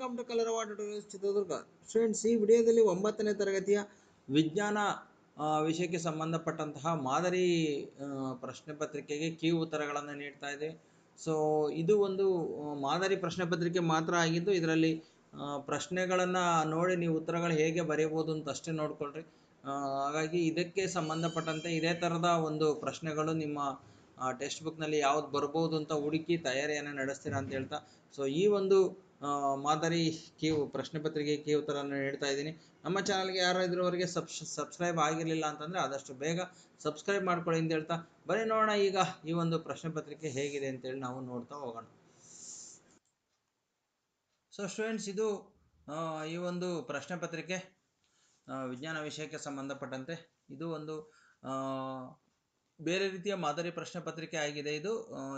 Welcome to colour water Chitradurga. Students ಈ ವಿಡಿಯೋದಲ್ಲಿ ಒಂಬತ್ತನೇ ತರಗತಿಯ ವಿಜ್ಞಾನ ವಿಷಯಕ್ಕೆ ಸಂಬಂಧಪಟ್ಟಂತಹ ಮಾದರಿ ಪ್ರಶ್ನೆ ಪತ್ರಿಕೆಗೆ ಕೀ ಉತ್ತರಗಳನ್ನು ನೀಡ್ತಾ ಇದೆ. ಸೊ ಇದು ಒಂದು ಮಾದರಿ ಪ್ರಶ್ನೆ ಪತ್ರಿಕೆ ಮಾತ್ರ ಆಗಿದ್ದು, ಇದರಲ್ಲಿ ಪ್ರಶ್ನೆಗಳನ್ನು ನೋಡಿ ನೀವು ಉತ್ತರಗಳು ಹೇಗೆ ಬರೆಯಬಹುದು ಅಂತ ಅಷ್ಟೇ ನೋಡ್ಕೊಳ್ರಿ. ಹಾಗಾಗಿ ಇದಕ್ಕೆ ಸಂಬಂಧಪಟ್ಟಂತೆ ಇದೇ ಥರದ ಒಂದು ಪ್ರಶ್ನೆಗಳು ನಿಮ್ಮ ಟೆಕ್ಸ್ಟ್ ಬುಕ್ನಲ್ಲಿ ಯಾವ್ದು ಬರ್ಬೋದು ಅಂತ ಹುಡುಕಿ ತಯಾರಿಯನ್ನು ನಡೆಸ್ತೀರಾ ಅಂತ ಹೇಳ್ತಾ. ಸೊ ಈ ಒಂದು ಮಾದರಿ ಕೀ ಪ್ರಶ್ನೆ ಪತ್ರಿಕೆ ಕೀ ಉತ್ತರವನ್ನು ನೀಡ್ತಾ ಇದ್ದೀನಿ. ನಮ್ಮ ಚಾನಲ್ಗೆ ಯಾರು ಇದ್ರವರೆಗೆ ಸಬ್ಸ್ ಸಬ್ಸ್ಕ್ರೈಬ್ ಆಗಿರಲಿಲ್ಲ ಅಂತಂದರೆ ಆದಷ್ಟು ಬೇಗ ಸಬ್ಸ್ಕ್ರೈಬ್ ಮಾಡ್ಕೊಳ್ಳಿ ಅಂತ ಹೇಳ್ತಾ ಬರೀ ನೋಡೋಣ ಈಗ ಈ ಒಂದು ಪ್ರಶ್ನೆ ಪತ್ರಿಕೆ ಹೇಗಿದೆ ಅಂತೇಳಿ ನಾವು ನೋಡ್ತಾ ಹೋಗೋಣ. ಸೊ ಸ್ಟೂಡೆಂಟ್ಸ್ ಇದು ಈ ಒಂದು ಪ್ರಶ್ನೆ ಪತ್ರಿಕೆ ವಿಜ್ಞಾನ ವಿಷಯಕ್ಕೆ ಸಂಬಂಧಪಟ್ಟಂತೆ. ಇದು ಒಂದು ಬೇರೆ ರೀತಿಯ ಮಾದರಿ ಪ್ರಶ್ನೆ ಪತ್ರಿಕೆ ಆಗಿದೆ ಇದು.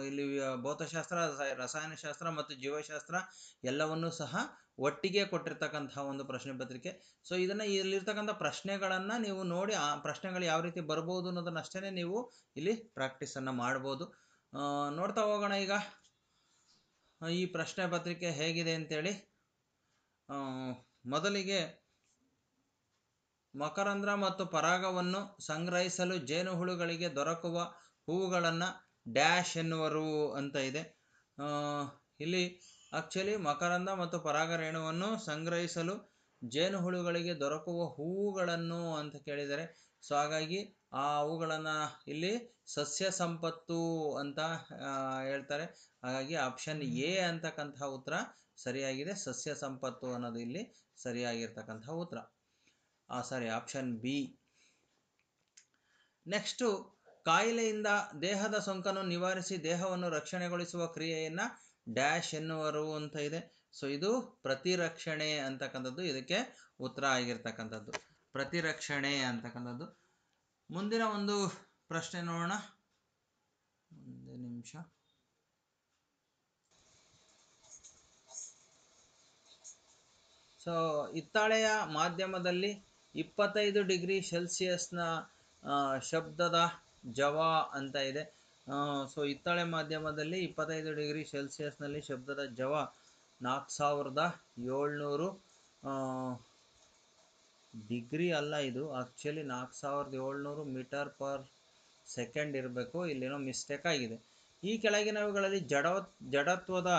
ಇಲ್ಲಿ ಭೌತಶಾಸ್ತ್ರ ರಸಾಯನಶಾಸ್ತ್ರ ಮತ್ತು ಜೀವಶಾಸ್ತ್ರ ಎಲ್ಲವನ್ನೂ ಸಹ ಒಟ್ಟಿಗೆ ಕೊಟ್ಟಿರ್ತಕ್ಕಂತಹ ಒಂದು ಪ್ರಶ್ನೆ ಪತ್ರಿಕೆ. ಸೊ ಇದನ್ನು ಇಲ್ಲಿರ್ತಕ್ಕಂಥ ಪ್ರಶ್ನೆಗಳನ್ನು ನೀವು ನೋಡಿ, ಆ ಪ್ರಶ್ನೆಗಳು ಯಾವ ರೀತಿ ಬರ್ಬೋದು ಅನ್ನೋದನ್ನ ಅಷ್ಟೇ ನೀವು ಇಲ್ಲಿ ಪ್ರಾಕ್ಟೀಸನ್ನು ಮಾಡ್ಬೋದು. ನೋಡ್ತಾ ಹೋಗೋಣ ಈಗ. ಈ ಪ್ರಶ್ನೆ ಪತ್ರಿಕೆ ಹೇಗಿದೆ ಅಂತೇಳಿ. ಮೊದಲಿಗೆ ಮಕರಂಧ್ರ ಮತ್ತು ಪರಾಗವನ್ನು ಸಂಗ್ರಹಿಸಲು ಜೇನುಹುಳುಗಳಿಗೆ ದೊರಕುವ ಹೂವುಗಳನ್ನು ಡ್ಯಾಶ್ ಎನ್ನುವರು ಅಂತ ಇದೆ. ಇಲ್ಲಿ ಆಕ್ಚುಲಿ ಮಕರಂದ ಮತ್ತು ಪರಾಗ ರೇಣುವನ್ನು ಸಂಗ್ರಹಿಸಲು ಜೇನುಹುಳುಗಳಿಗೆ ದೊರಕುವ ಹೂವುಗಳನ್ನು ಅಂತ ಕೇಳಿದರೆ, ಸೊ ಹಾಗಾಗಿ ಆ ಅವುಗಳನ್ನು ಇಲ್ಲಿ ಸಸ್ಯ ಸಂಪತ್ತು ಅಂತ ಹೇಳ್ತಾರೆ. ಹಾಗಾಗಿ ಆಪ್ಷನ್ ಎ ಅಂತಕ್ಕಂತಹ ಉತ್ತರ ಸರಿಯಾಗಿದೆ. ಸಸ್ಯ ಸಂಪತ್ತು ಅನ್ನೋದು ಇಲ್ಲಿ ಸರಿಯಾಗಿರ್ತಕ್ಕಂತಹ ಉತ್ತರ. ಸಾರಿ ಆಪ್ಷನ್ ಬಿ ನೆಕ್ಸ್ಟು ಕಾಯಿಲೆಯಿಂದ ದೇಹದ ಸೋಂಕನ್ನು ನಿವಾರಿಸಿ ದೇಹವನ್ನು ರಕ್ಷಣೆಗೊಳಿಸುವ ಕ್ರಿಯೆಯನ್ನು ಡ್ಯಾಶ್ ಎನ್ನುವರು ಅಂತ ಇದೆ. ಸೊ ಇದು ಪ್ರತಿರಕ್ಷಣೆ ಅಂತಕ್ಕಂಥದ್ದು. ಇದಕ್ಕೆ ಉತ್ತರ ಆಗಿರ್ತಕ್ಕಂಥದ್ದು. ಪ್ರತಿರಕ್ಷಣೆ ಅಂತಕ್ಕಂಥದ್ದು. ಮುಂದಿನ ಒಂದು ಪ್ರಶ್ನೆ ನೋಡೋಣ. ಒಂದು ನಿಮಿಷ. ಸೊ ಹಿತ್ತಾಳೆಯ ಮಾಧ್ಯಮದಲ್ಲಿ ಇಪ್ಪತ್ತೈದು ಡಿಗ್ರಿ ಸೆಲ್ಸಿಯಸ್ನ ಶಬ್ದದ ಜವ ಅಂತ ಇದೆ. ಸೊ ಹಿತ್ತಾಳೆ ಮಾಧ್ಯಮದಲ್ಲಿ ಇಪ್ಪತ್ತೈದು ಡಿಗ್ರಿ ಸೆಲ್ಸಿಯಸ್ನಲ್ಲಿ ಶಬ್ದದ ಜವ ನಾಲ್ಕು ಸಾವಿರದ ಏಳ್ನೂರು ಡಿಗ್ರಿ ಅಲ್ಲ ಇದು. ಆ್ಯಕ್ಚುಲಿ ನಾಲ್ಕು ಸಾವಿರದ ಏಳ್ನೂರು ಮೀಟರ್ ಪರ್ ಸೆಕೆಂಡ್ ಇರಬೇಕು. ಇಲ್ಲೇನೋ ಮಿಸ್ಟೇಕ್ ಆಗಿದೆ. ಈ ಕೆಳಗಿನವುಗಳಲ್ಲಿ ಜಡ ಜಡತ್ವದ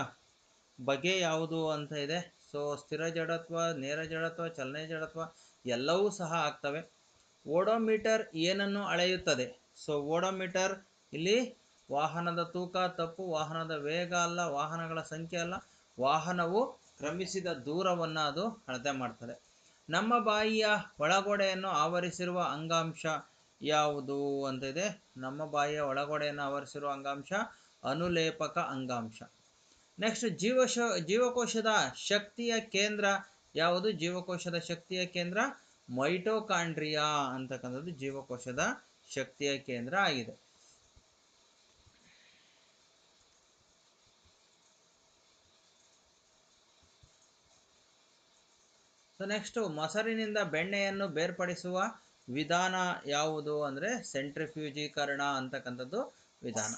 ಬಗೆ ಯಾವುದು ಅಂತ ಇದೆ. ಸೊ ಸ್ಥಿರ ಜಡತ್ವ, ನೇರ ಜಡತ್ವ, ಚಲನೆ ಜಡತ್ವ ಎಲ್ಲವೂ ಸಹ ಆಗ್ತವೆ. ಓಡೋಮೀಟರ್ ಏನನ್ನು ಅಳೆಯುತ್ತದೆ? ಸೊ ಓಡೋಮೀಟರ್ ಇಲ್ಲಿ ವಾಹನದ ತೂಕ, ತಪ್ಪು, ವಾಹನದ ವೇಗ ಅಲ್ಲ, ವಾಹನಗಳ ಸಂಖ್ಯೆ ಅಲ್ಲ, ವಾಹನವು ಕ್ರಮಿಸಿದ ದೂರವನ್ನು ಅದು ಅಳತೆ ಮಾಡ್ತದೆ. ನಮ್ಮ ಬಾಯಿಯ ಒಳಗೋಡೆಯನ್ನು ಆವರಿಸಿರುವ ಅಂಗಾಂಶ ಯಾವುದು ಅಂತ ಇದೆ. ನಮ್ಮ ಬಾಯಿಯ ಒಳಗೋಡೆಯನ್ನು ಆವರಿಸಿರುವ ಅಂಗಾಂಶ ಅನುಲೇಪಕ ಅಂಗಾಂಶ. ನೆಕ್ಸ್ಟ್ ಜೀವಶ, ಜೀವಕೋಶದ ಶಕ್ತಿಯ ಕೇಂದ್ರ ಯಾವುದು? ಜೀವಕೋಶದ ಶಕ್ತಿಯ ಕೇಂದ್ರ ಮೈಟೋಕಾಂಡ್ರಿಯಾ ಅಂತಕ್ಕಂಥದ್ದು ಜೀವಕೋಶದ ಶಕ್ತಿಯ ಕೇಂದ್ರ ಆಗಿದೆ. ಸೊ ನೆಕ್ಸ್ಟು ಮೊಸರಿನಿಂದ ಬೆಣ್ಣೆಯನ್ನು ಬೇರ್ಪಡಿಸುವ ವಿಧಾನ ಯಾವುದು ಅಂದರೆ ಸೆಂಟ್ರಿಫ್ಯೂಜೀಕರಣ ಅಂತಕ್ಕಂಥದ್ದು ವಿಧಾನ.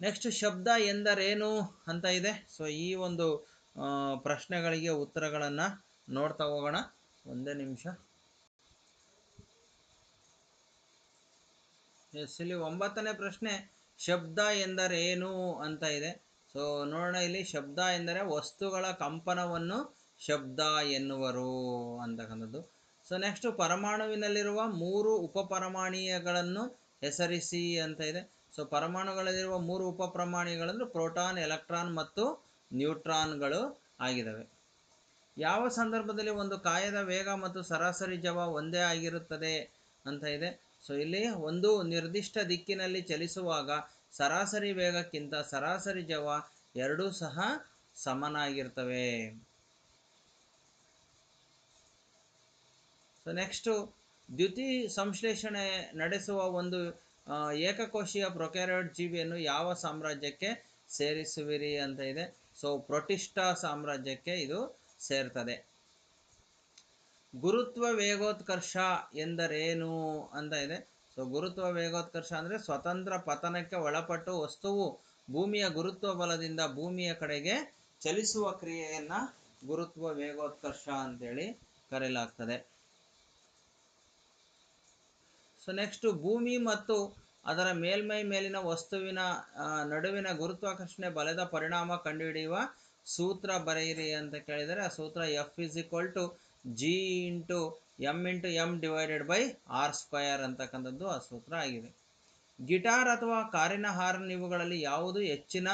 ನೆಕ್ಸ್ಟ್ ಶಬ್ದ ಎಂದರೇನು ಅಂತ ಇದೆ? ಸೊ ಈ ಒಂದು ಪ್ರಶ್ನೆಗಳಿಗೆ ಉತ್ತರಗಳನ್ನು ನೋಡ್ತಾ ಹೋಗೋಣ. ಒಂದೇ ನಿಮಿಷ. ಎಸ್, ಇಲ್ಲಿ ಒಂಬತ್ತನೇ ಪ್ರಶ್ನೆ, ಶಬ್ದ ಎಂದರೇನು ಅಂತ ಇದೆ. ಸೊ ನೋಡೋಣ ಇಲ್ಲಿ, ಶಬ್ದ ಎಂದರೆ ವಸ್ತುಗಳ ಕಂಪನವನ್ನು ಶಬ್ದ ಎನ್ನುವರು ಅಂತಕ್ಕಂಥದ್ದು. ಸೊ ನೆಕ್ಸ್ಟ್ ಪರಮಾಣುವಿನಲ್ಲಿರುವ ಮೂರು ಉಪಪರಮಾಣೀಯಗಳನ್ನು ಹೆಸರಿಸಿ ಅಂತ ಇದೆ. ಸೊ ಪರಮಾಣುಗಳಲ್ಲಿರುವ ಮೂರು ಉಪಪ್ರಮಾಣಿಗಳಂದ್ರೆ ಪ್ರೋಟಾನ್, ಎಲೆಕ್ಟ್ರಾನ್ ಮತ್ತು ನ್ಯೂಟ್ರಾನ್ಗಳು ಆಗಿದ್ದಾವೆ. ಯಾವ ಸಂದರ್ಭದಲ್ಲಿ ಒಂದು ಕಾಯದ ವೇಗ ಮತ್ತು ಸರಾಸರಿ ಜವ ಒಂದೇ ಆಗಿರುತ್ತದೆ ಅಂತ ಇದೆ. ಸೊ ಇಲ್ಲಿ ಒಂದು ನಿರ್ದಿಷ್ಟ ದಿಕ್ಕಿನಲ್ಲಿ ಚಲಿಸುವಾಗ ಸರಾಸರಿ ವೇಗಕ್ಕಿಂತ ಸರಾಸರಿ ಜವ ಎರಡೂ ಸಹ ಸಮನಾಗಿರ್ತವೆ. ಸೊ ನೆಕ್ಸ್ಟು ದ್ಯುತಿ ಸಂಶ್ಲೇಷಣೆ ನಡೆಸುವ ಒಂದು ಏಕಕೋಶೀಯ ಪ್ರೊಕ್ಯಾರಿಯೋಟ್ ಜೀವಿಯನ್ನು ಯಾವ ಸಾಮ್ರಾಜ್ಯಕ್ಕೆ ಸೇರಿಸುವಿರಿ ಅಂತ ಇದೆ. ಸೊ ಪ್ರೊಟಿಷ್ಠಾ ಸಾಮ್ರಾಜ್ಯಕ್ಕೆ ಇದು ಸೇರ್ತದೆ. ಗುರುತ್ವ ವೇಗೋತ್ಕರ್ಷ ಎಂದರೇನು ಅಂತ ಇದೆ. ಸೊ ಗುರುತ್ವ ವೇಗೋತ್ಕರ್ಷ ಅಂದರೆ ಸ್ವತಂತ್ರ ಪತನಕ್ಕೆ ಒಳಪಟ್ಟು ವಸ್ತುವು ಭೂಮಿಯ ಗುರುತ್ವ ಬಲದಿಂದ ಭೂಮಿಯ ಕಡೆಗೆ ಚಲಿಸುವ ಕ್ರಿಯೆಯನ್ನು ಗುರುತ್ವ ವೇಗೋತ್ಕರ್ಷ ಅಂತೇಳಿ ಕರೆಯಲಾಗ್ತದೆ. ಸೊ ನೆಕ್ಸ್ಟ್ ಭೂಮಿ ಮತ್ತು ಅದರ ಮೇಲ್ಮೈ ಮೇಲಿನ ವಸ್ತುವಿನ ನಡುವಿನ ಗುರುತ್ವಾಕರ್ಷಣೆ ಬಲದ ಪರಿಣಾಮ ಕಂಡುಹಿಡಿಯುವ ಸೂತ್ರ ಬರೆಯಿರಿ ಅಂತ ಕೇಳಿದರೆ ಆ ಸೂತ್ರ F is equal to G into M into M divided by R square ಅಂತಕ್ಕಂಥದ್ದು ಆ ಸೂತ್ರ ಆಗಿದೆ. ಗಿಟಾರ್ ಅಥವಾ ಕಾರಿನ ಹಾರ್ನ್ ಇವುಗಳಲ್ಲಿ ಯಾವುದು ಹೆಚ್ಚಿನ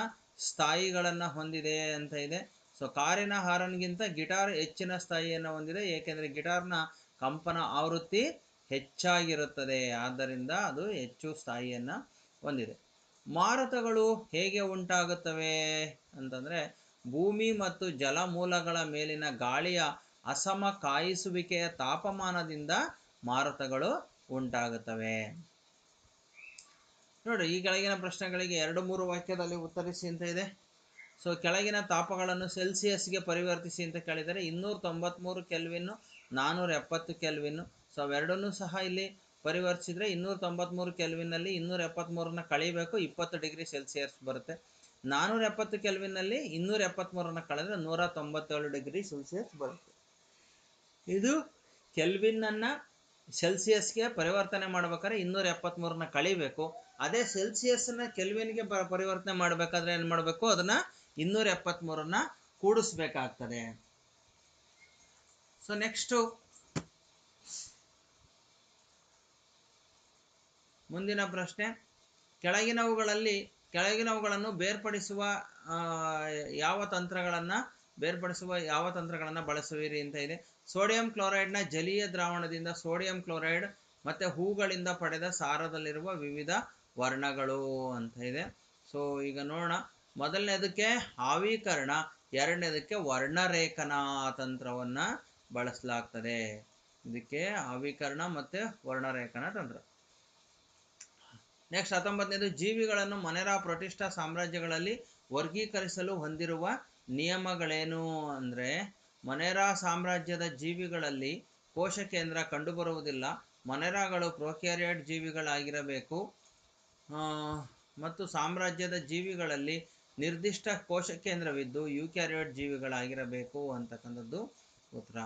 ಸ್ಥಾಯಿಗಳನ್ನು ಹೊಂದಿದೆ ಅಂತ ಇದೆ. ಸೊ ಕಾರಿನ ಹಾರನ್ಗಿಂತ ಗಿಟಾರ್ ಹೆಚ್ಚಿನ ಸ್ಥಾಯಿಯನ್ನು ಹೊಂದಿದೆ, ಏಕೆಂದರೆ ಗಿಟಾರ್ನ ಕಂಪನ ಆವೃತ್ತಿ ಹೆಚ್ಚಾಗಿರುತ್ತದೆ. ಆದ್ದರಿಂದ ಅದು ಹೆಚ್ಚು ಸ್ಥಾಯಿಯನ್ನು ಹೊಂದಿದೆ. ಮಾರುತಗಳು ಹೇಗೆ ಉಂಟಾಗುತ್ತವೆ ಅಂತಂದರೆ, ಭೂಮಿ ಮತ್ತು ಜಲಮೂಲಗಳ ಮೇಲಿನ ಗಾಳಿಯ ಅಸಮ ಕಾಯಿಸುವಿಕೆಯ ತಾಪಮಾನದಿಂದ ಮಾರುತಗಳು ಉಂಟಾಗುತ್ತವೆ. ನೋಡಿ, ಈ ಕೆಳಗಿನ ಪ್ರಶ್ನೆಗಳಿಗೆ ಎರಡು ಮೂರು ವಾಕ್ಯದಲ್ಲಿ ಉತ್ತರಿಸಿ ಅಂತ ಇದೆ. ಸೊ ಕೆಳಗಿನ ತಾಪಗಳನ್ನು ಸೆಲ್ಸಿಯಸ್ಗೆ ಪರಿವರ್ತಿಸಿ ಅಂತ ಕೇಳಿದರೆ, ಇನ್ನೂರ ತೊಂಬತ್ತ್ಮೂರು ಕೆಲ್ವಿನ್ನು ನಾನ್ನೂರ ಎಪ್ಪತ್ತು ಕೆಲ್ವಿನ್ನು ಸೊ ಅವೆರಡನ್ನೂ ಸಹ ಇಲ್ಲಿ ಪರಿವರ್ತಿಸಿದರೆ ಇನ್ನೂರ ತೊಂಬತ್ತ್ಮೂರು ಕೆಲ್ವಿನಲ್ಲಿ ಇನ್ನೂರ ಎಪ್ಪತ್ತ್ಮೂರನ್ನ ಕಳಿಬೇಕು ಇಪ್ಪತ್ತು ಡಿಗ್ರಿ ಸೆಲ್ಸಿಯಸ್ ಬರುತ್ತೆ. ನಾನ್ನೂರ ಎಪ್ಪತ್ತು ಕೆಲ್ವಿನಲ್ಲಿ ಇನ್ನೂರ ಎಪ್ಪತ್ತ್ಮೂರನ್ನ ಕಳೆದ್ರೆ ನೂರ ತೊಂಬತ್ತೇಳು ಡಿಗ್ರಿ ಸೆಲ್ಸಿಯಸ್ ಬರುತ್ತೆ. ಇದು ಕೆಲ್ವಿನನ್ನು ಸೆಲ್ಸಿಯಸ್ಗೆ ಪರಿವರ್ತನೆ ಮಾಡ್ಬೇಕಾದ್ರೆ ಇನ್ನೂರ ಎಪ್ಪತ್ತ್ಮೂರನ್ನ ಕಳಿಬೇಕು. ಅದೇ ಸೆಲ್ಸಿಯಸ್ನ ಕೆಲ್ವಿನ್ಗೆ ಪರಿವರ್ತನೆ ಮಾಡಬೇಕಾದ್ರೆ ಏನು ಮಾಡಬೇಕು? ಅದನ್ನು ಇನ್ನೂರ ಎಪ್ಪತ್ತ್ಮೂರನ್ನ ಕೂಡಿಸ್ಬೇಕಾಗ್ತದೆ. ಸೊ ನೆಕ್ಸ್ಟು ಮುಂದಿನ ಪ್ರಶ್ನೆ. ಕೆಳಗಿನವುಗಳಲ್ಲಿ, ಕೆಳಗಿನವುಗಳನ್ನು ಬೇರ್ಪಡಿಸುವ ಯಾವ ತಂತ್ರಗಳನ್ನು, ಬೇರ್ಪಡಿಸುವ ಯಾವ ತಂತ್ರಗಳನ್ನು ಬಳಸುವಿರಿ ಅಂತ ಇದೆ. ಸೋಡಿಯಂ ಕ್ಲೋರೈಡ್ನ ಜಲೀಯ ದ್ರಾವಣದಿಂದ ಸೋಡಿಯಂ ಕ್ಲೋರೈಡ್ ಮತ್ತು ಹೂಗಳಿಂದ ಪಡೆದ ಸಾರದಲ್ಲಿರುವ ವಿವಿಧ ವರ್ಣಗಳು ಅಂತ ಇದೆ. ಸೊ ಈಗ ನೋಡೋಣ. ಮೊದಲನೇದಕ್ಕೆ ಆವೀಕರಣ, ಎರಡನೇದಕ್ಕೆ ವರ್ಣರೇಖನ ತಂತ್ರವನ್ನು ಬಳಸಲಾಗ್ತದೆ. ಇದಕ್ಕೆ ಆವೀಕರಣ ಮತ್ತು ವರ್ಣರೇಖನ ತಂತ್ರ. ನೆಕ್ಸ್ಟ್ ಹತ್ತೊಂಬತ್ತನೇದು, ಜೀವಿಗಳನ್ನು ಮನೆರಾ ಪ್ರತಿಷ್ಠಾ ಸಾಮ್ರಾಜ್ಯಗಳಲ್ಲಿ ವರ್ಗೀಕರಿಸಲು ಹೊಂದಿರುವ ನಿಯಮಗಳೇನು ಅಂದರೆ, ಮನೆರಾ ಸಾಮ್ರಾಜ್ಯದ ಜೀವಿಗಳಲ್ಲಿ ಕೋಶ ಕೇಂದ್ರ ಕಂಡುಬರುವುದಿಲ್ಲ. ಮನೆರಾಗಳು ಪ್ರೊಕ್ಯಾರಿಯಟ್ ಜೀವಿಗಳಾಗಿರಬೇಕು. ಮತ್ತು ಸಾಮ್ರಾಜ್ಯದ ಜೀವಿಗಳಲ್ಲಿ ನಿರ್ದಿಷ್ಟ ಕೋಶ ಕೇಂದ್ರವಿದ್ದು ಯೂಕ್ಯಾರಿಯಟ್ ಜೀವಿಗಳಾಗಿರಬೇಕು ಅಂತಕ್ಕಂಥದ್ದು ಉತ್ತರ.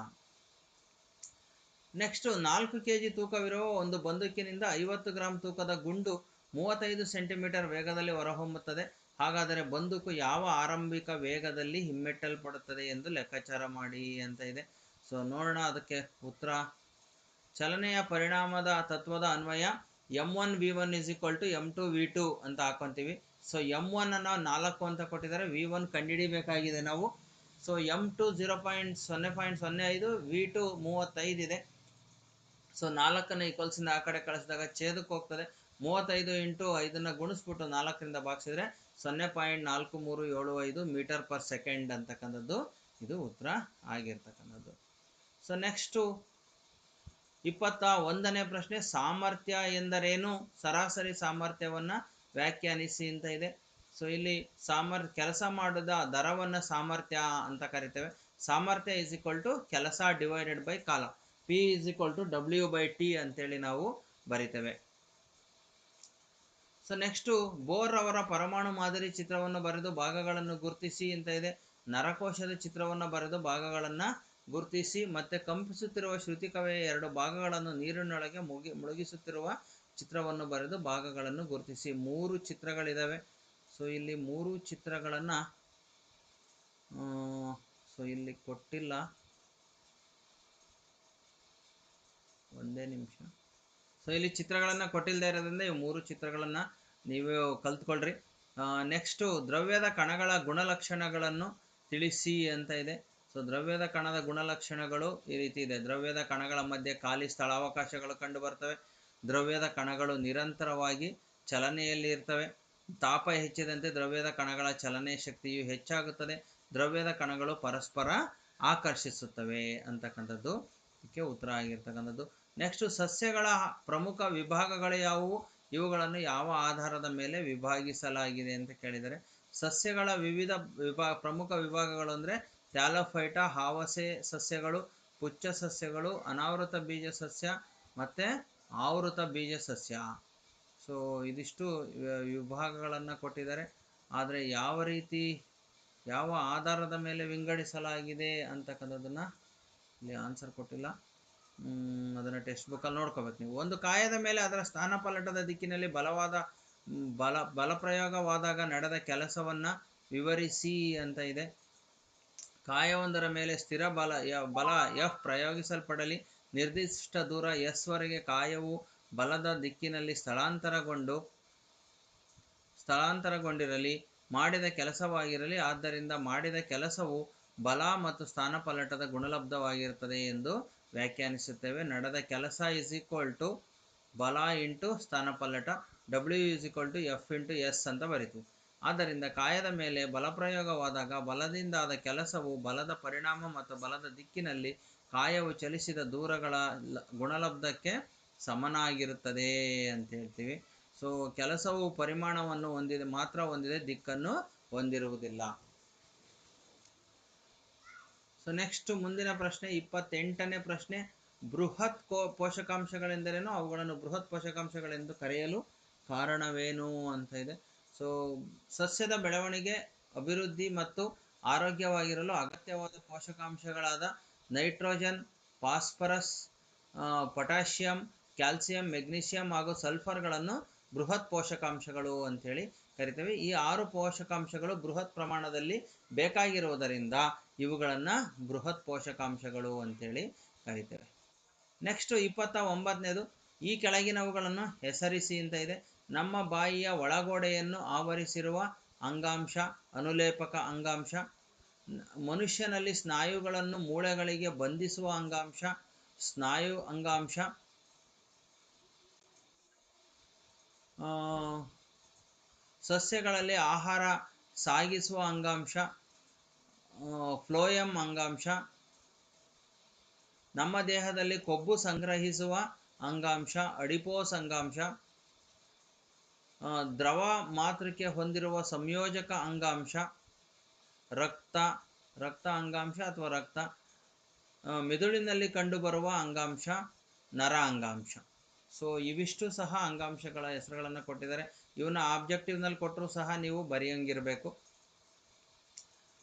ನೆಕ್ಸ್ಟ್ ನಾಲ್ಕು ಕೆ ಜಿ ತೂಕವಿರುವ ಒಂದು ಬಂದೂಕಿನಿಂದ ಐವತ್ತು ಗ್ರಾಂ ತೂಕದ ಗುಂಡು ಮೂವತ್ತೈದು ಸೆಂಟಿಮೀಟರ್ ವೇಗದಲ್ಲಿ ಹೊರಹೊಮ್ಮುತ್ತದೆ. ಹಾಗಾದರೆ ಬಂದೂಕು ಯಾವ ಆರಂಭಿಕ ವೇಗದಲ್ಲಿ ಹಿಮ್ಮೆಟ್ಟಲ್ಪಡುತ್ತದೆ ಎಂದು ಲೆಕ್ಕಾಚಾರ ಮಾಡಿ ಅಂತ ಇದೆ. ಸೊ ನೋಡೋಣ ಅದಕ್ಕೆ ಉತ್ತರ. ಚಲನೆಯ ಪರಿಣಾಮದ ತತ್ವದ ಅನ್ವಯ M one V one is equal to M two V two ಅಂತ ಹಾಕೊತೀವಿ. ಸೊ ಎಂ ಒನ್ ಅನ್ನು ನಾಲ್ಕು ಅಂತ ಕೊಟ್ಟಿದ್ದಾರೆ. ವಿ ಒನ್ ಕಂಡುಹಿಡಿಬೇಕಾಗಿದೆ ನಾವು. So M two zero point ಸೊನ್ನೆ ಪಾಯಿಂಟ್ ಸೊನ್ನೆ ಐದು, ವಿ ಟು ಮೂವತ್ತೈದು ಇದೆ. ಸೊ ನಾಲ್ಕನ್ನು ಈಕ್ವಲ್ಸಿಂದ ಆ ಕಡೆ ಕಳಿಸಿದಾಗ ಛೇದಕ್ಕೆ ಹೋಗ್ತದೆ. ಮೂವತ್ತೈದು ಇಂಟು ಐದನ್ನು ಗುಣಿಸ್ಬಿಟ್ಟು ನಾಲ್ಕರಿಂದ ಭಾಗಿಸಿದ್ರೆ ಸೊನ್ನೆ ಪಾಯಿಂಟ್ ನಾಲ್ಕು ಮೂರು ಏಳು ಐದು ಮೀಟರ್ ಪರ್ ಸೆಕೆಂಡ್ ಅಂತಕ್ಕಂಥದ್ದು ಇದು ಉತ್ತರ ಆಗಿರ್ತಕ್ಕಂಥದ್ದು. ಸೊ ನೆಕ್ಸ್ಟು ಇಪ್ಪತ್ತ ಒಂದನೇ ಪ್ರಶ್ನೆ, ಸಾಮರ್ಥ್ಯ ಎಂದರೇನು? ಸರಾಸರಿ ಸಾಮರ್ಥ್ಯವನ್ನು ವ್ಯಾಖ್ಯಾನಿಸಿ ಅಂತ ಇದೆ. ಸೊ ಇಲ್ಲಿ ಸಾಮರ್ಥ್ಯ ಕೆಲಸ ಮಾಡಿದ ದರವನ್ನು ಸಾಮರ್ಥ್ಯ ಅಂತ ಕರಿತೇವೆ. ಸಾಮರ್ಥ್ಯ ಇಸ್ ಈಕ್ವಲ್ ಟು ಕೆಲಸ ಡಿವೈಡೆಡ್ ಬೈ ಕಾಲ. P is equal to W by T ಅಂತೇಳಿ ನಾವು ಬರಿತೇವೆ. ಸೊ ನೆಕ್ಸ್ಟು ಬೋರ್ ಅವರ ಪರಮಾಣು ಮಾದರಿ ಚಿತ್ರವನ್ನು ಬರೆದು ಭಾಗಗಳನ್ನು ಗುರುತಿಸಿ ಅಂತ ಇದೆ. ನರಕೋಶದ ಚಿತ್ರವನ್ನು ಬರೆದು ಭಾಗಗಳನ್ನು ಗುರುತಿಸಿ, ಮತ್ತೆ ಕಂಪಿಸುತ್ತಿರುವ ಶ್ರುತಿಕವೆಯ ಎರಡು ಭಾಗಗಳನ್ನು ನೀರಿನೊಳಗೆ ಮುಗಿ, ಮುಳುಗಿಸುತ್ತಿರುವ ಚಿತ್ರವನ್ನು ಬರೆದು ಭಾಗಗಳನ್ನು ಗುರುತಿಸಿ. ಮೂರು ಚಿತ್ರಗಳಿದ್ದಾವೆ ಸೊ ಇಲ್ಲಿ ಮೂರು ಚಿತ್ರಗಳನ್ನು ಸೊ ಇಲ್ಲಿ ಕೊಟ್ಟಿಲ್ಲ. ಒಂದೇ ನಿಮಿಷ. ಸೊ ಇಲ್ಲಿ ಚಿತ್ರಗಳನ್ನು ಕೊಟ್ಟಿಲ್ಲದೆ ಇರೋದ್ರಿಂದ ಈ ಮೂರು ಚಿತ್ರಗಳನ್ನು ನೀವು ಕಲ್ತ್ಕೊಳ್ರಿ. ನೆಕ್ಸ್ಟು ದ್ರವ್ಯದ ಕಣಗಳ ಗುಣಲಕ್ಷಣಗಳನ್ನು ತಿಳಿಸಿ ಅಂತ ಇದೆ. ಸೊ ದ್ರವ್ಯದ ಕಣದ ಗುಣಲಕ್ಷಣಗಳು ಈ ರೀತಿ ಇದೆ. ದ್ರವ್ಯದ ಕಣಗಳ ಮಧ್ಯೆ ಖಾಲಿ ಸ್ಥಳಾವಕಾಶಗಳು ಕಂಡುಬರ್ತವೆ ದ್ರವ್ಯದ ಕಣಗಳು ನಿರಂತರವಾಗಿ ಚಲನೆಯಲ್ಲಿ ಇರ್ತವೆ. ತಾಪ ಹೆಚ್ಚಿದಂತೆ ದ್ರವ್ಯದ ಕಣಗಳ ಚಲನೆ ಶಕ್ತಿಯು ಹೆಚ್ಚಾಗುತ್ತದೆ. ದ್ರವ್ಯದ ಕಣಗಳು ಪರಸ್ಪರ ಆಕರ್ಷಿಸುತ್ತವೆ ಅಂತಕ್ಕಂಥದ್ದು ಇದಕ್ಕೆ ಉತ್ತರ ಆಗಿರ್ತಕ್ಕಂಥದ್ದು. ನೆಕ್ಸ್ಟ್ ಸಸ್ಯಗಳ ಪ್ರಮುಖ ವಿಭಾಗಗಳು ಯಾವುವು? ಇವುಗಳನ್ನು ಯಾವ ಆಧಾರದ ಮೇಲೆ ವಿಭಾಗಿಸಲಾಗಿದೆ ಅಂತ ಕೇಳಿದರೆ, ಸಸ್ಯಗಳ ವಿವಿಧ ವಿಭಾ, ಪ್ರಮುಖ ವಿಭಾಗಗಳು ಅಂದರೆ ಟ್ಯಾಲೋಫೈಟಾ ಹಾವಸೆ ಸಸ್ಯಗಳು, ಪುಚ್ಚ ಸಸ್ಯಗಳು, ಅನಾವೃತ ಬೀಜ ಸಸ್ಯ ಮತ್ತು ಆವೃತ ಬೀಜ ಸಸ್ಯ. ಸೊ ಇದಿಷ್ಟು ವಿಭಾಗಗಳನ್ನು ಕೊಟ್ಟಿದ್ದಾರೆ. ಆದರೆ ಯಾವ ರೀತಿ, ಯಾವ ಆಧಾರದ ಮೇಲೆ ವಿಂಗಡಿಸಲಾಗಿದೆ ಅಂತಕ್ಕಂಥದ್ದನ್ನು ಇಲ್ಲಿ ಆನ್ಸರ್ ಕೊಟ್ಟಿಲ್ಲ. ಅದನ್ನು ಟೆಕ್ಸ್ಟ್ ಬುಕ್ಕಲ್ಲಿ ನೋಡ್ಕೋಬೇಕು ನೀವು. ಒಂದು ಕಾಯದ ಮೇಲೆ ಅದರ ಸ್ಥಾನಪಲ್ಲಟದ ದಿಕ್ಕಿನಲ್ಲಿ ಬಲವಾದ ಬಲ, ಬಲಪ್ರಯೋಗವಾದಾಗ ನಡೆದ ಕೆಲಸವನ್ನು ವಿವರಿಸಿ ಅಂತ ಇದೆ. ಕಾಯವೊಂದರ ಮೇಲೆ ಸ್ಥಿರ ಬಲ, ಯ- ಬಲ ಎಫ್ ಪ್ರಯೋಗಿಸಲ್ಪಡಲಿ. ನಿರ್ದಿಷ್ಟ ದೂರ ಎಸ್ವರೆಗೆ ಕಾಯವು ಬಲದ ದಿಕ್ಕಿನಲ್ಲಿ ಸ್ಥಳಾಂತರಗೊಂಡು, ಸ್ಥಳಾಂತರಗೊಂಡಿರಲಿ. ಮಾಡಿದ ಕೆಲಸವಾಗಿರಲಿ. ಆದ್ದರಿಂದ ಮಾಡಿದ ಕೆಲಸವು ಬಲ ಮತ್ತು ಸ್ಥಾನಪಲ್ಲಟದ ಗುಣಲಬ್ಧವಾಗಿರುತ್ತದೆ ಎಂದು ವ್ಯಾಖ್ಯಾನಿಸುತ್ತೇವೆ. ನಡೆದ ಕೆಲಸ ಇಸ್ ಈಕ್ವಲ್ ಟು ಬಲ into ಸ್ಥಾನಪಲ್ಲಟ W is equal to F into S ಅಂತ ಬರೀತು ಆದ್ದರಿಂದ ಕಾಯದ ಮೇಲೆ ಬಲಪ್ರಯೋಗವಾದಾಗ ಬಲದಿಂದಾದ ಕೆಲಸವು ಬಲದ ಪರಿಣಾಮ ಮತ್ತು ಬಲದ ದಿಕ್ಕಿನಲ್ಲಿ ಕಾಯವು ಚಲಿಸಿದ ದೂರಗಳ ಗುಣಲಬ್ಧಕ್ಕೆ ಸಮನಾಗಿರುತ್ತದೆ ಅಂತ ಹೇಳ್ತೀವಿ. ಸೊ ಕೆಲಸವು ಪರಿಮಾಣವನ್ನು ಹೊಂದಿದೆ, ಮಾತ್ರ ಹೊಂದಿದೆ, ದಿಕ್ಕನ್ನು ಹೊಂದಿರುವುದಿಲ್ಲ. ಸೊ ನೆಕ್ಸ್ಟ್ ಮುಂದಿನ ಪ್ರಶ್ನೆ, ಇಪ್ಪತ್ತೆಂಟನೇ ಪ್ರಶ್ನೆ. ಬೃಹತ್ ಕೋ, ಪೋಷಕಾಂಶಗಳೆಂದರೇನು? ಅವುಗಳನ್ನು ಬೃಹತ್ ಪೋಷಕಾಂಶಗಳೆಂದು ಕರೆಯಲು ಕಾರಣವೇನು ಅಂತ ಇದೆ. ಸೊ ಸಸ್ಯದ ಬೆಳವಣಿಗೆ, ಅಭಿವೃದ್ಧಿ ಮತ್ತು ಆರೋಗ್ಯವಾಗಿರಲು ಅಗತ್ಯವಾದ ಪೋಷಕಾಂಶಗಳಾದ nitrogen, phosphorus potassium, calcium magnesium ಹಾಗೂ ಸಲ್ಫರ್ಗಳನ್ನು ಬೃಹತ್ ಪೋಷಕಾಂಶಗಳು ಅಂತೇಳಿ ಕರಿತೇವೆ. ಈ ಆರು ಪೋಷಕಾಂಶಗಳು ಬೃಹತ್ ಪ್ರಮಾಣದಲ್ಲಿ ಬೇಕಾಗಿರುವುದರಿಂದ ಇವುಗಳನ್ನು ಬೃಹತ್ ಪೋಷಕಾಂಶಗಳು ಅಂತೇಳಿ ಕರಿತೇವೆ. ನೆಕ್ಸ್ಟ್ ಇಪ್ಪತ್ತ ಒಂಬತ್ತನೇದು ಈ ಕೆಳಗಿನವುಗಳನ್ನು ಹೆಸರಿಸಿ ಅಂತ ಇದೆ. ನಮ್ಮ ಬಾಯಿಯ ಒಳಗೋಡೆಯನ್ನು ಆವರಿಸಿರುವ ಅಂಗಾಂಶ, ಅನುಲೇಪಕ ಅಂಗಾಂಶ, ಮನುಷ್ಯನಲ್ಲಿ ಸ್ನಾಯುಗಳನ್ನು ಮೂಳೆಗಳಿಗೆ ಬಂಧಿಸುವ ಅಂಗಾಂಶ, ಸ್ನಾಯು ಅಂಗಾಂಶ ಸಸ್ಯಗಳಲ್ಲಿ ಆಹಾರ ಸಾಗಿಸುವ ಅಂಗಾಂಶ ಫ್ಲೋಯಂ ಅಂಗಾಂಶ. ನಮ್ಮ ದೇಹದಲ್ಲಿ ಕೊಬ್ಬು ಸಂಗ್ರಹಿಸುವ ಅಂಗಾಂಶ ಅಡಿಪೋಸ್ ಅಂಗಾಂಶ. ದ್ರವ ಮಾತೃಕೆ ಹೊಂದಿರುವ ಸಂಯೋಜಕ ಅಂಗಾಂಶ. ರಕ್ತ ರಕ್ತ ಅಂಗಾಂಶ ಅಥವಾ ರಕ್ತ? ಮೆದುಳಿನಲ್ಲಿ ಕಂಡುಬರುವ ಅಂಗಾಂಶ, ನರ ಅಂಗಾಂಶ. ಸೊ ಇವಿಷ್ಟು ಸಹ ಅಂಗಾಂಶಗಳ ಹೆಸರುಗಳನ್ನು ಕೊಟ್ಟಿದ್ದಾರೆ. ಇವನ್ನ ಆಬ್ಜೆಕ್ಟಿವ್ನಲ್ಲಿ ಕೊಟ್ಟರೂ ಸಹ ನೀವು ಬರೆಯಂಗಿರಬೇಕು.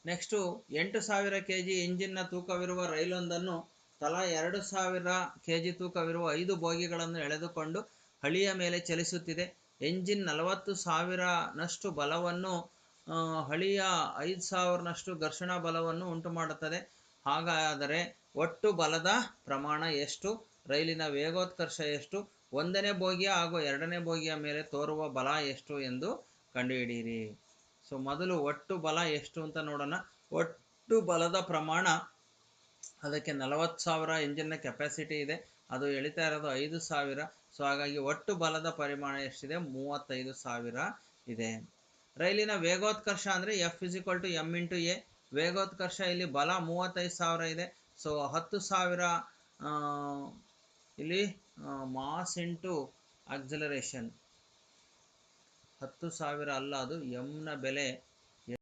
ನೆಕ್ಸ್ಟು ಎಂಟು ಸಾವಿರ ಕೆ ಜಿ ಇಂಜಿನ್ನ ತೂಕವಿರುವ ರೈಲೊಂದನ್ನು ತಲಾ ಎರಡು ಸಾವಿರ ಕೆ ಜಿ ತೂಕವಿರುವ ಐದು ಬೋಗಿಗಳನ್ನು ಎಳೆದುಕೊಂಡು ಹಳಿಯ ಮೇಲೆ ಚಲಿಸುತ್ತಿದೆ. ಎಂಜಿನ್ ನಲವತ್ತು ಸಾವಿರನಷ್ಟು ಬಲವನ್ನು ಹಳಿಯ ಐದು ಸಾವಿರನಷ್ಟು ಘರ್ಷಣಾ ಬಲವನ್ನು ಉಂಟು ಮಾಡುತ್ತದೆ ಹಾಗಾದರೆ ಒಟ್ಟು ಬಲದ ಪ್ರಮಾಣ ಎಷ್ಟು? ರೈಲಿನ ವೇಗೋತ್ಕರ್ಷ ಎಷ್ಟು? ಒಂದನೇ ಬೋಗಿಯ ಹಾಗೂ ಎರಡನೇ ಬೋಗಿಯ ಮೇಲೆ ತೋರುವ ಬಲ ಎಷ್ಟು ಎಂದು ಕಂಡುಹಿಡಿಯಿರಿ. ಸೊ ಮೊದಲು ಒಟ್ಟು ಬಲ ಎಷ್ಟು ಅಂತ ನೋಡೋಣ. ಒಟ್ಟು ಬಲದ ಪ್ರಮಾಣ ಅದಕ್ಕೆ ನಲವತ್ತು ಸಾವಿರ ಇಂಜಿನ್ನ ಕೆಪಾಸಿಟಿ ಇದೆ. ಅದು ಎಳಿತಾ ಇರೋದು ಐದು ಸಾವಿರ. ಸೊ ಹಾಗಾಗಿ ಒಟ್ಟು ಬಲದ ಪರಿಮಾಣ ಎಷ್ಟಿದೆ? ಮೂವತ್ತೈದು ಸಾವಿರ ಇದೆ. ರೈಲಿನ ವೇಗೋತ್ಕರ್ಷ ಅಂದರೆ F physical to M into A ವೇಗೋತ್ಕರ್ಷ ಇಲ್ಲಿ ಬಲ ಮೂವತ್ತೈದು ಸಾವಿರ ಇದೆ. ಸೊ ಹತ್ತು ಸಾವಿರ ಇಲ್ಲಿ ಮಾಸ್ ಇಂಟು ಅಕ್ಸಲರೇಷನ್ ಹತ್ತು ಸಾವಿರ ಅಲ್ಲ ಅದು ಎಮ್ನ ಬೆಲೆ